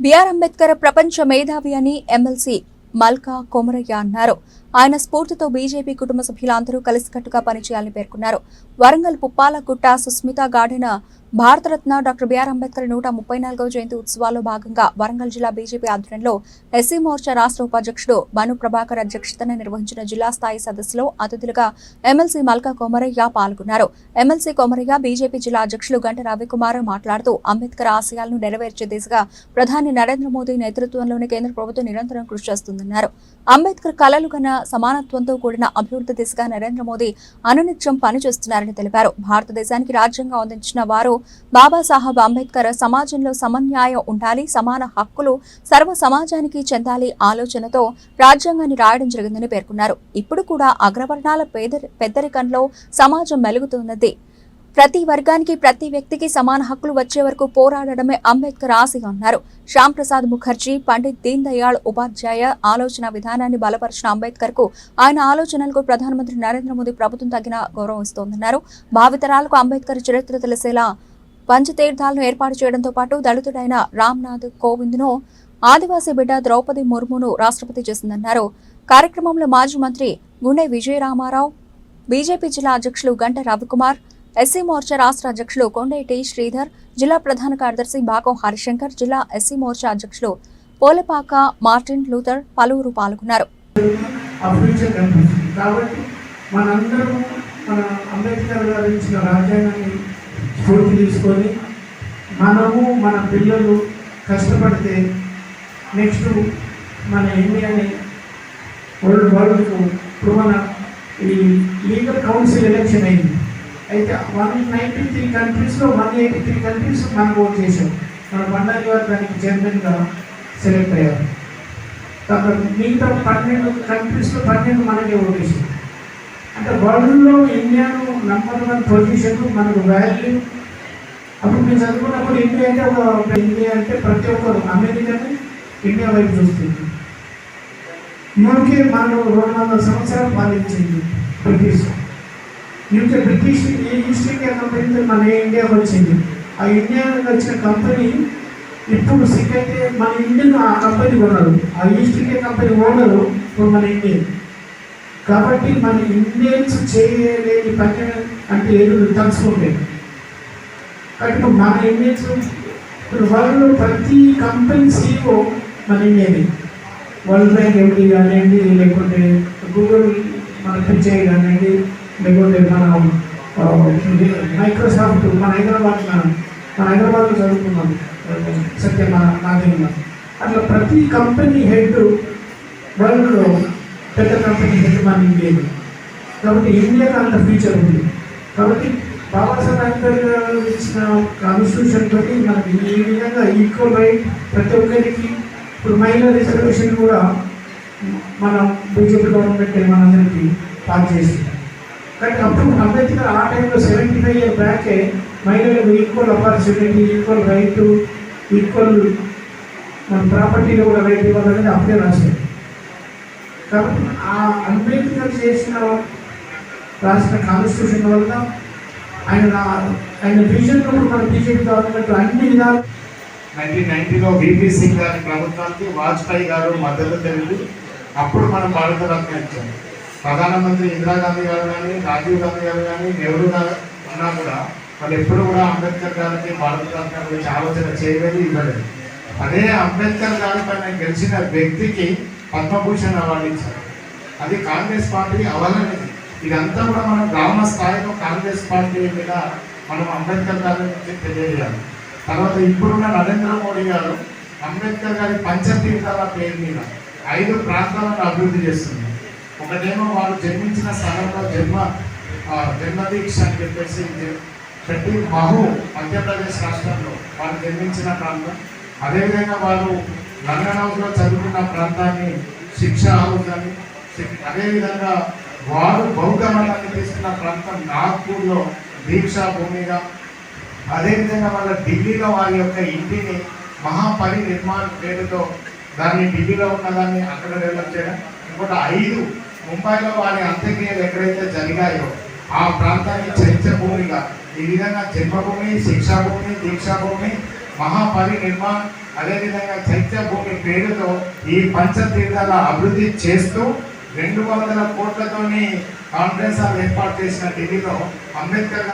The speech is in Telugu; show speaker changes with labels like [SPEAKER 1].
[SPEAKER 1] బిఆర్ అంబేద్కర్ ప్రపంచ మేధావి అని ఎమ్మెల్సీ మల్కా కొమరయ్య అన్నారు. ఆయన స్ఫూర్తితో బీజేపీ కుటుంబ సభ్యులందరూ కలిసికట్టుగా పనిచేయాలని పేర్కొన్నారు. Warangal Puppalagutta Susmitha garden Bharat Ratna doctor B R Ambedkar నూట ముప్పై నాలుగవ జయంతి ఉత్సవాల్లో భాగంగా వరంగల్ జిల్లా బీజేపీ ఆధ్వర్యంలో ఎస్సీ మోర్చా రాష్ట్ర ఉపాధ్యక్షుడు మను ప్రభాకర్ అధ్యక్షతన నిర్వహించిన జిల్లా స్థాయి సదస్సులో అతిథులుగా ఎమ్మెల్సీ మల్కా కొమరయ్య పాల్గొన్నారు. ఎమ్మెల్సీ కొమరయ్య బీజేపీ జిల్లా అధ్యక్షులు గంట రవికుమార్ మాట్లాడుతూ అంబేద్కర్ ఆశయాలను నెరవేర్చే దిశగా ప్రధాని నరేంద్ర మోదీ నేతృత్వంలోని కేంద్ర ప్రభుత్వం నిరంతరం కృషి చేస్తుందన్నారు. అంబేద్కర్ కలలు కన్న సమానత్వంతో కూడిన అభివృద్ధి దిశగా నరేంద్ర మోదీ అనునిత్యం పనిచేస్తున్నారని తెలిపారు. భారతదేశానికి రాజ్యాంగం అందించిన వారు బాబాసాహెబ్ అంబేద్కర్ సమాజంలో సమన్యాయం ఉండాలి సమాన హక్కులు సర్వ సమాజానికి చెందాలి ఆలోచనతో రాజ్యాంగాన్ని రాయడం జరిగిందని పేర్కొన్నారు. ఇప్పుడు కూడా అగ్రవర్ణాల పేద పెద్దరికంలో సమాజం మెలుగుతున్నది. ప్రతి వర్గానికి ప్రతి వ్యక్తికి సమాన హక్కులు వచ్చే వరకు పోరాడడమే అంబేద్కర్ ఆశ అన్నారు. శ్యామ్ ప్రసాద్ ముఖర్జీ పండిత్ దీన్ దయాళ్ ఉపాధ్యాయ ఆలోచన విధానాన్ని బలపరిచిన అంబేద్కర్కు ఆయన ఆలోచనలకు ప్రధానమంత్రి నరేంద్ర మోదీ ప్రభుత్వం తగిన గౌరవం ఇస్తోందన్నారు. భావితరాలకు అంబేద్కర్ చరిత్ర తెలిసేలా పంచతీర్థాలను ఏర్పాటు చేయడంతో పాటు దళితుడైన రామ్నాథ్ కోవింద్ను ఆదివాసీ బిడ్డ ద్రౌపది ముర్మును రాష్ట్రపతి చేసిందన్నారు. కార్యక్రమంలో మాజీ మంత్రి గుండె విజయరామారావు బీజేపీ జిల్లా అధ్యక్షులు గంట రవికుమార్ ఎస్సీ మోర్చా రాష్ట్ర అధ్యక్షులు కొండేటి శ్రీధర్ జిల్లా ప్రధాన కార్యదర్శి బాకం హరిశంకర్ జిల్లా ఎస్సీ మోర్చా అధ్యక్షులు పోలపాక మార్టిన్ లూథర్ పలువురు పాల్గొన్నారు.
[SPEAKER 2] మన అంబేద్కర్ గారు ఇచ్చిన రాజ్యాంగాన్ని స్ఫూర్తి తీసుకొని మనము మన పిల్లలు కష్టపడితే నెక్స్ట్ మన ఇండియాని వరల్డ్ వరల్డ్కు ఇప్పుడు మన ఈ లీగల్ కౌన్సిల్ ఎలక్షన్ అయింది. అయితే వన్ నైంటీ త్రీ కంట్రీస్లో వన్ ఎయిటీ త్రీ కంట్రీస్ మనం ఓట్ చేసాం మన బండారి గారు దానికి చైర్మన్గా సెలెక్ట్ అయ్యారు. కాబట్టి మిగతా పన్నెండు కంట్రీస్లో పన్నెండు మనకే ఓట్ చేసాం అంటే వరల్డ్లో ఇండియాను నంబర్ వన్ పొజిషన్ మనకు వాల్యూ అప్పుడు మేము చదువుకున్నప్పుడు ఇండియా అంటే ఒక ఇండియా అంటే ప్రతి ఒక్కరు అమెరికాని ఇండియా వైపు చూస్తుంది. యూకే మనం రెండు వందల సంవత్సరాలు పాలించింది బ్రిటిష్. యూకే బ్రిటిష్ ఈ ఈస్ట్ ఇండియా కంపెనీ మన ఇండియాకి వచ్చింది. ఆ ఇండియాకి వచ్చిన కంపెనీ ఇప్పుడు సెకండ్ మన ఇండియన్ ఆ కంపెనీ కొన్నారు. ఆ ఈస్ట్ ఇండియా కంపెనీ ఓనరు ఇప్పుడు మన ఇండియన్ కాబట్టి మన ఇండియన్స్ చేయలేని పని అంటే ఏదో తలుచుకుంటే కాబట్టి ఇప్పుడు మన ఇండియన్స్ ఇప్పుడు వాళ్ళు ప్రతి కంపెనీ సీఓ మన ఇండియన్ వరల్డ్ బ్యాంక్ ఎండి కానివ్వండి లేకుంటే గూగుల్ మన పిచ్చే కానివ్వండి లేకుంటే మన మైక్రోసాఫ్ట్ మన హైదరాబాద్ మన హైదరాబాద్లో చదువుకున్నాం సత్య మన నాదేమన్నా అట్లా ప్రతి కంపెనీ హెడ్ వరల్డ్లో పెద్ద కంపెనీ హెడ్ మన ఇండియాలో కాబట్టి ఇండియాకి అంత ఫ్యూచర్ ఉంది. కాబట్టి బాబాసాహెబ్ అంబేద్కర్ గారు ఇచ్చిన కాన్స్టిట్యూషన్ తోటి మనకి ఈ విధంగా ఈక్వల్ రైట్ ప్రతి ఒక్కరికి ఇప్పుడు మహిళా రిజర్వేషన్ కూడా మన బీజేపీ గవర్నమెంట్ మనందరికీ పాస్ చేసింది కానీ అప్పుడు అంబేద్కర్ ఆ టైంలో సెవెంటీ ఫైవ్ ఇయర్ బ్యాకే మహిళలకు equal opportunity equal right equal మన ప్రాపర్టీలో కూడా రైట్ ఇవ్వాలనేది అప్పుడే రాశారు. కాబట్టి ఆ అంబేద్కర్ చేసిన రాసిన కాన్స్టిట్యూషన్ వల్ల ఆయన ఆయన విజన్ కూడా మన బీజేపీ గవర్నమెంట్ అన్ని విధాలు
[SPEAKER 3] నైన్టీన్ నైన్టీలో బీపీ సింగ్ గారి ప్రభుత్వానికి వాజ్పేయి గారు మద్దతు తెలిపి అప్పుడు మనం భారత రత్న ప్రధానమంత్రి ఇందిరాగాంధీ గారు కానీ రాజీవ్ గాంధీ గారు కానీ నెహ్రూ గారు ఉన్నా కూడా వాళ్ళు ఎప్పుడు కూడా అంబేద్కర్ గారికి భారత రత్న గురించి ఆలోచన చేయలేదు ఇవ్వలేదు. అదే అంబేద్కర్ గారి పైన గెలిచిన వ్యక్తికి పద్మభూషణ్ అవార్డు ఇచ్చారు. అది కాంగ్రెస్ పార్టీ అవలనేది ఇదంతా కూడా మనం గ్రామ స్థాయిలో కాంగ్రెస్ పార్టీ మీద మనం అంబేద్కర్ గారి గురించి తెలియజేయాలి. తర్వాత ఇప్పుడున్న నరేంద్ర మోడీ గారు అంబేద్కర్ గారి పంచతీర్థాల పేరు మీద ఐదు ప్రాంతాలను అభివృద్ధి చేస్తుంది ఒకటేమో వాళ్ళు జన్మించిన స్థలంలో జన్మ జన్మదీక్ష అని చెప్పేసి ప్రతి పెట్టి మహు మధ్యప్రదేశ్ రాష్ట్రంలో వారు జన్మించిన ప్రాంతం. అదేవిధంగా వారు లండన్ హౌస్లో చదువుకున్న ప్రాంతాన్ని శిక్ష హౌస్ అని అదేవిధంగా వారు బౌద్ధ మతాన్ని తీసుకున్న ప్రాంతం నాగ్పూర్లో దీక్షా భూమిగా అదేవిధంగా వాళ్ళ ఢిల్లీలో వారి యొక్క ఇంటిని మహాపరి నిర్మాణ పేరుతో దాన్ని ఢిల్లీలో ఉన్నదాన్ని అక్కడ డెవలప్ చేయడం. ఇంకోటి ఐదు ముంబైలో వారి అంత్యక్రియలు ఎక్కడైతే జరిగాయో ఆ ప్రాంతాన్ని చరిత్ర భూమిగా ఈ విధంగా జన్మభూమి శిక్షాభూమి దీక్షాభూమి మహాపరినిర్మాణ్ అదేవిధంగా చైత్య భూమి పేరుతో ఈ పంచతీర్థాల అభివృద్ధి చేస్తూ రెండు వందల కోట్లతోని కాన్ఫరెన్స్ ఏర్పాటు చేసిన ఢిల్లీలో అంబేద్కర్